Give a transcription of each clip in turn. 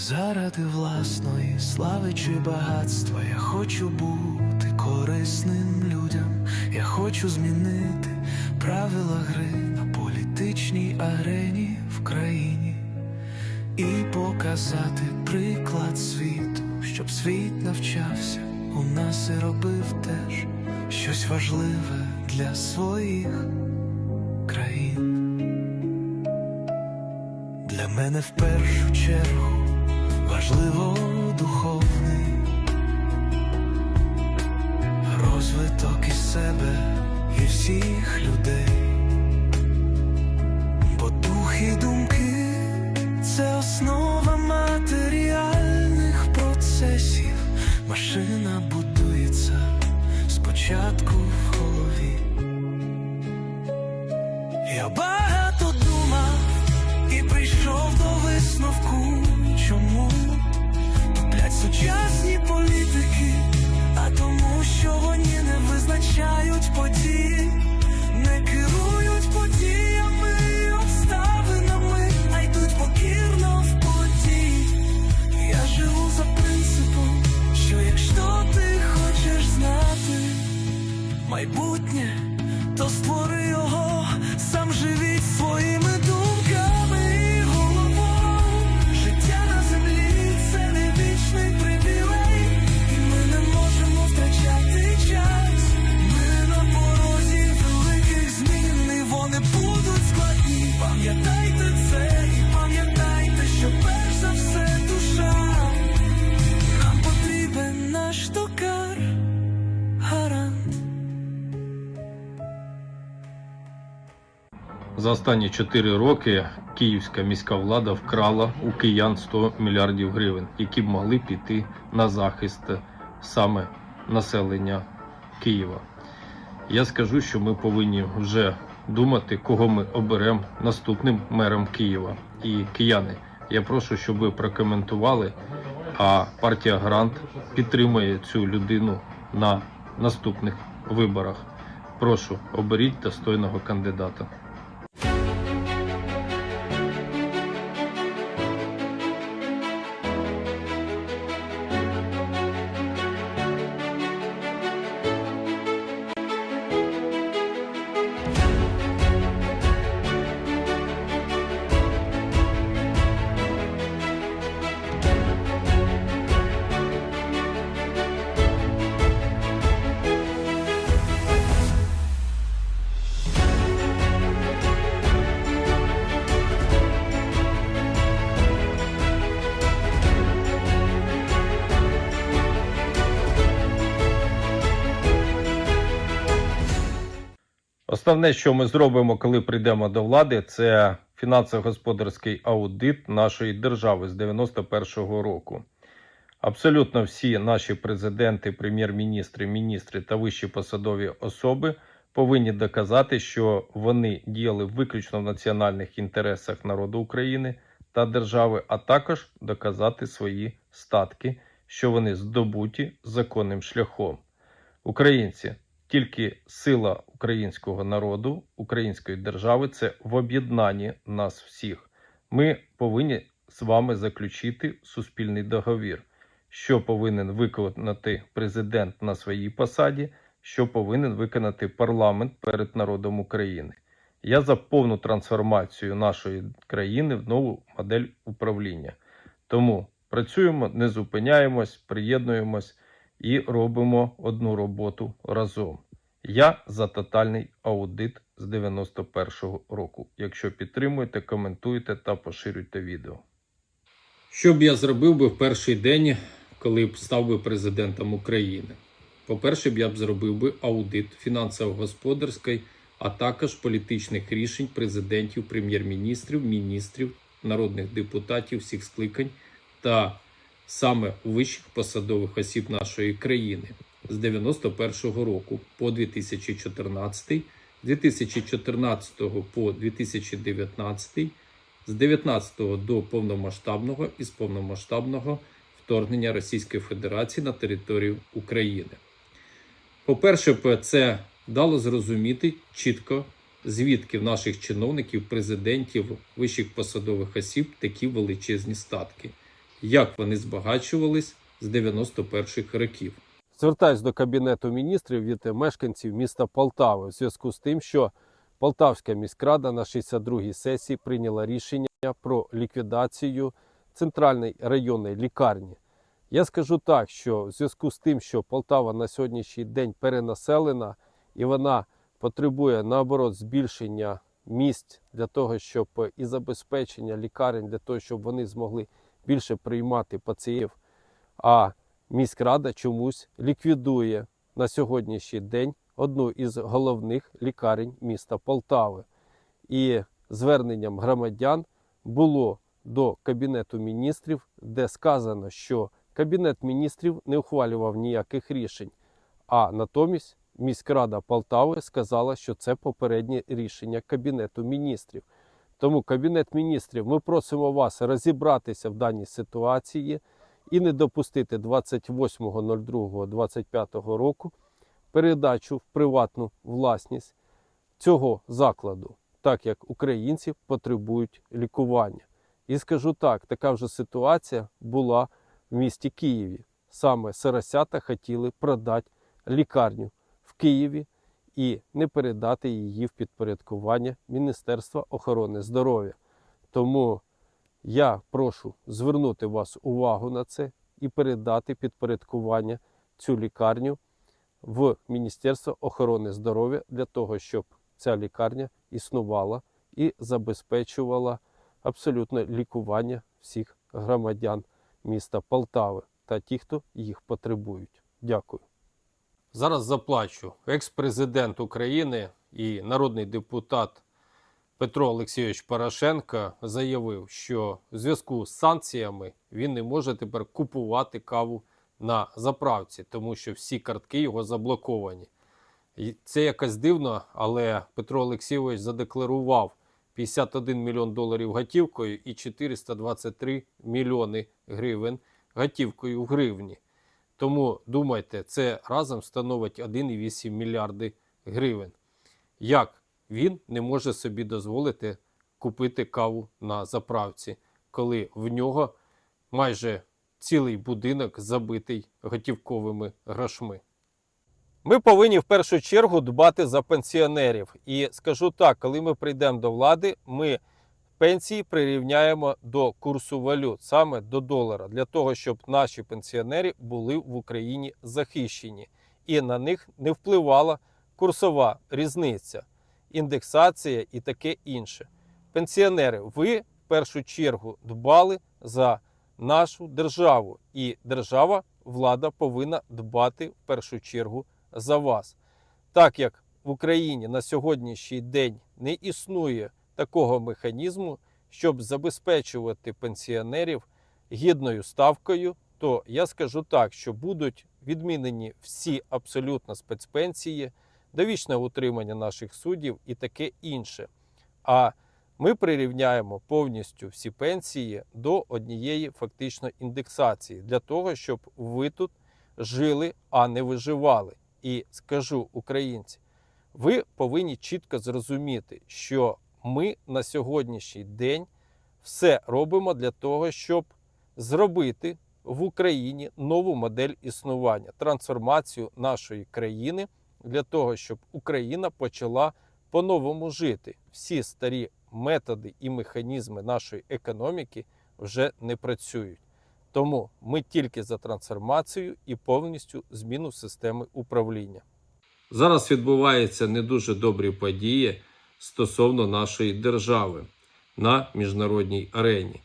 Заради власної слави чи багатства я хочу бути корисним людям. Я хочу змінити правила гри на політичній арені в країні і показати приклад світу, щоб світ навчався у нас і робив теж щось важливе для своїх країн. Для мене в першу чергу важливо духовний розвиток із себе і всіх людей, бо дух і думки це основа матеріальних процесів. Машина будується спочатку в голові. Я чому блять сучасні політики, а тому, що вони не визначають події, не керують подіями обставинами, а йдуть покірно в події. Я живу за принципом, що якщо ти хочеш знати майбутнє, то створи За останні 4 роки київська міська влада вкрала у киян 100 мільярдів гривень, які б могли піти на захист саме населення Києва. Я скажу, що ми повинні вже думати, кого ми оберемо наступним мером Києва. І кияни, я прошу, щоб ви прокоментували. А партія Грант підтримує цю людину на наступних виборах. Прошу, оберіть достойного кандидата. Основне, що ми зробимо, коли прийдемо до влади, це фінансово-господарський аудит нашої держави з 91-го року. Абсолютно всі наші президенти, прем'єр-міністри, міністри та вищі посадові особи повинні доказати, що вони діяли виключно в національних інтересах народу України та держави, а також доказати свої статки, що вони здобуті законним шляхом. Українці, тільки сила українського народу, української держави це в об'єднанні нас всіх. Ми повинні з вами заключити суспільний договір, що повинен виконати президент на своїй посаді, що повинен виконати парламент перед народом України. Я за повну трансформацію нашої країни в нову модель управління. Тому працюємо, не зупиняємось, приєднуємось і робимо одну роботу разом. Я за тотальний аудит з 91-го року. Якщо підтримуєте, коментуйте та поширюйте відео. Що б я зробив би в перший день, коли б став би президентом України? По-перше, я б зробив би аудит фінансово-господарський, а також політичних рішень президентів, прем'єр-міністрів, міністрів, народних депутатів всіх скликань та саме вищих посадових осіб нашої країни з 91-го року по 2014, з 2014 по 2019, з 19 до повномасштабного і з повномасштабного вторгнення Російської Федерації на територію України. По-перше, це дало зрозуміти чітко, звідки в наших чиновників, президентів, вищих посадових осіб такі величезні статки. Як вони збагачувались з 91-х років. Звертаюсь до Кабінету міністрів від мешканців міста Полтави у зв'язку з тим, що Полтавська міськрада на 62-й сесії прийняла рішення про ліквідацію центральної районної лікарні. Я скажу так, що в зв'язку з тим, що Полтава на сьогоднішній день перенаселена і вона потребує наоборот збільшення місць для того, щоб і забезпечення лікарень, для того, щоб вони змогли більше приймати пацієнтів. А міськрада чомусь ліквідує на сьогоднішній день одну із головних лікарень міста Полтави. І зверненням громадян було до Кабінету міністрів, де сказано, що Кабінет міністрів не ухвалював ніяких рішень, а натомість міськрада Полтави сказала, що це попереднє рішення Кабінету міністрів. Тому Кабінет міністрів, ми просимо вас розібратися в даній ситуації і не допустити 28.02.25 року передачу в приватну власність цього закладу, так як українці потребують лікування. І скажу так, така вже ситуація була в місті Києві. Саме Сарасята хотіли продати лікарню в Києві і не передати її в підпорядкування Міністерства охорони здоров'я. Тому я прошу звернути вас увагу на це і передати підпорядкування цю лікарню в Міністерство охорони здоров'я для того, щоб ця лікарня існувала і забезпечувала абсолютно лікування всіх громадян міста Полтави та ті, хто їх потребують. Дякую. Зараз заплачу. Екс-президент України і народний депутат Петро Олексійович Порошенко заявив, що в зв'язку з санкціями він не може тепер купувати каву на заправці, тому що всі картки його заблоковані. Це якось дивно, але Петро Олексійович задекларував 51 мільйон доларів готівкою і 423 мільйони гривень готівкою в гривні. Тому думайте, це разом становить 1,8 мільярди гривень. Як він не може собі дозволити купити каву на заправці, коли в нього майже цілий будинок забитий готівковими грошми? Ми повинні в першу чергу дбати за пенсіонерів. І скажу так, коли ми прийдемо до влади, ми пенсії прирівняємо до курсу валют, саме до долара, для того, щоб наші пенсіонери були в Україні захищені і на них не впливала курсова різниця, індексація і таке інше. Пенсіонери, ви в першу чергу дбали за нашу державу, і держава, влада повинна дбати в першу чергу за вас. Так як в Україні на сьогоднішній день не існує такого механізму, щоб забезпечувати пенсіонерів гідною ставкою, то я скажу так, що будуть відмінені всі абсолютно спецпенсії, довічне утримання наших суддів і таке інше. А ми прирівняємо повністю всі пенсії до однієї фактично індексації для того, щоб ви тут жили, а не виживали. І скажу українці, ви повинні чітко зрозуміти, що ми на сьогоднішній день все робимо для того, щоб зробити в Україні нову модель існування, трансформацію нашої країни для того, щоб Україна почала по-новому жити. Всі старі методи і механізми нашої економіки вже не працюють. Тому ми тільки за трансформацію і повністю зміну системи управління. Зараз відбуваються не дуже добрі події стосовно нашої держави на міжнародній арені.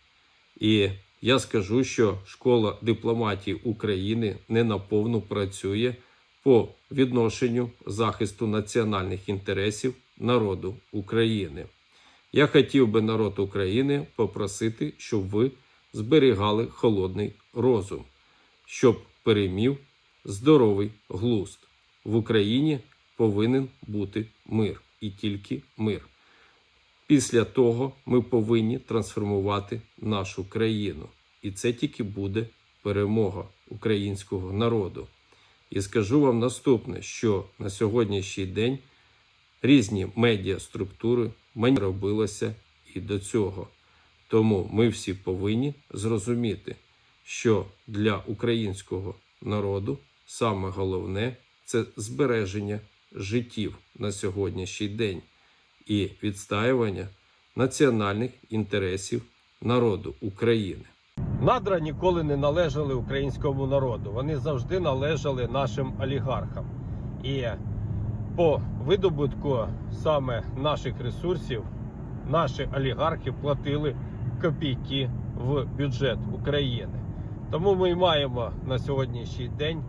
І я скажу, що школа дипломатії України не наповну працює по відношенню захисту національних інтересів народу України. Я хотів би народ України попросити, щоб ви зберігали холодний розум, щоб перемів здоровий глузд. В Україні повинен бути мир і тільки мир. Після того ми повинні трансформувати нашу країну. І це тільки буде перемога українського народу. І скажу вам наступне, що на сьогоднішній день різні медіаструктури мені робилося і до цього. Тому ми всі повинні зрозуміти, що для українського народу саме головне це збереження життів на сьогоднішній день і відстаювання національних інтересів народу України. Надра ніколи не належали українському народу. Вони завжди належали нашим олігархам. І по видобутку саме наших ресурсів наші олігархи платили копійки в бюджет України. Тому ми маємо на сьогоднішній день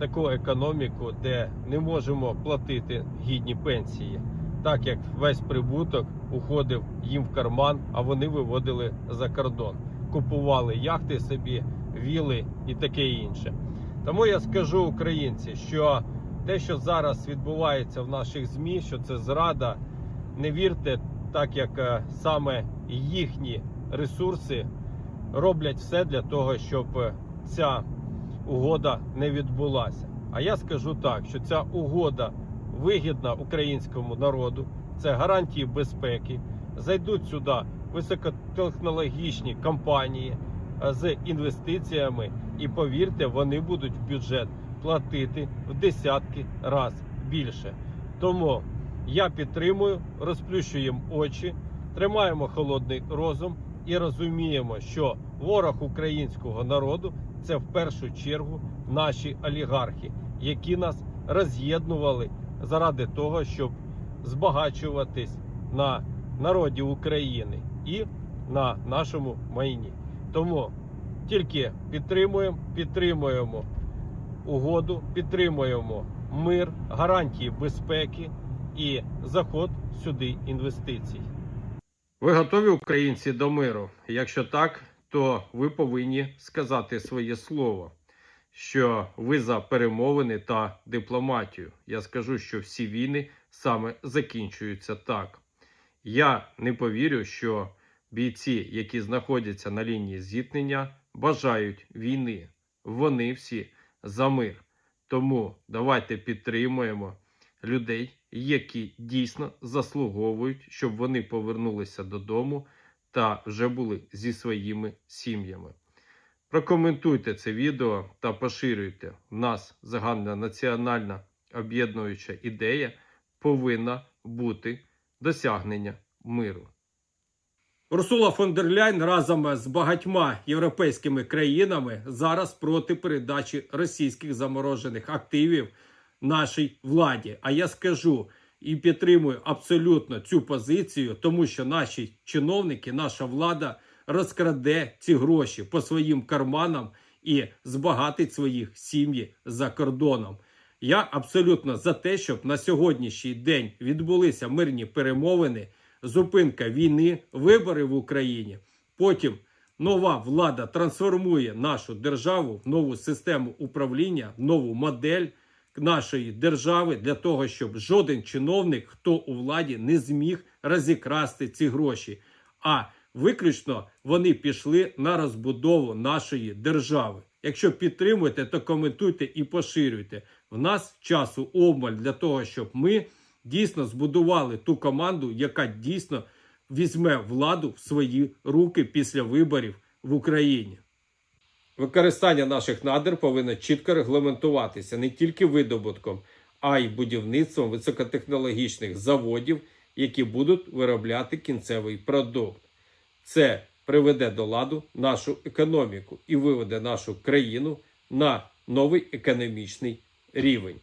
таку економіку, де не можемо платити гідні пенсії, так як весь прибуток уходив їм в карман, а вони виводили за кордон, купували яхти собі, віли і таке інше. Тому я скажу українці, що те, що зараз відбувається в наших ЗМІ, що це зрада, не вірте, так як е, саме їхні ресурси роблять все для того, щоб е, ця угода не відбулася. А я скажу так, що ця угода вигідна українському народу, це гарантії безпеки. Зайдуть сюди високотехнологічні компанії е, з інвестиціями, і повірте, вони будуть в бюджет платити в десятки разів більше. Тому я підтримую, розплющуємо очі, тримаємо холодний розум і розуміємо, що ворог українського народу це в першу чергу наші олігархи, які нас роз'єднували заради того, щоб збагачуватись на народі України і на нашому майні. Тому тільки підтримуємо, підтримуємо угоду, підтримуємо мир, гарантії безпеки і заход сюди інвестицій. Ви готові українці до миру? Якщо так, то ви повинні сказати своє слово, що ви за перемовини та дипломатію. Я скажу, що всі війни саме закінчуються так. Я не повірю, що бійці, які знаходяться на лінії зіткнення, бажають війни. Вони всі за мир. Тому давайте підтримуємо людей, які дійсно заслуговують, щоб вони повернулися додому та вже були зі своїми сім'ями. Прокоментуйте це відео та поширюйте. У нас загальна національна об'єднуюча ідея повинна бути досягнення миру. Урсула фон дер Ляйн разом з багатьма європейськими країнами зараз проти передачі російських заморожених активів нашій владі. А я скажу і підтримую абсолютно цю позицію, тому що наші чиновники, наша влада розкраде ці гроші по своїм карманам і збагатить своїх сім'ї за кордоном. Я абсолютно за те, щоб на сьогоднішній день відбулися мирні перемовини, зупинка війни, вибори в Україні. Потім нова влада трансформує нашу державу в нову систему управління, нову модель нашої держави для того, щоб жоден чиновник, хто у владі, не зміг розікрасти ці гроші. А виключно вони пішли на розбудову нашої держави. Якщо підтримуєте, то коментуйте і поширюйте. В нас часу обмаль для того, щоб ми дійсно збудували ту команду, яка дійсно візьме владу в свої руки після виборів в Україні. Використання наших надр повинно чітко регламентуватися не тільки видобутком, а й будівництвом високотехнологічних заводів, які будуть виробляти кінцевий продукт. Це приведе до ладу нашу економіку і виведе нашу країну на новий економічний рівень.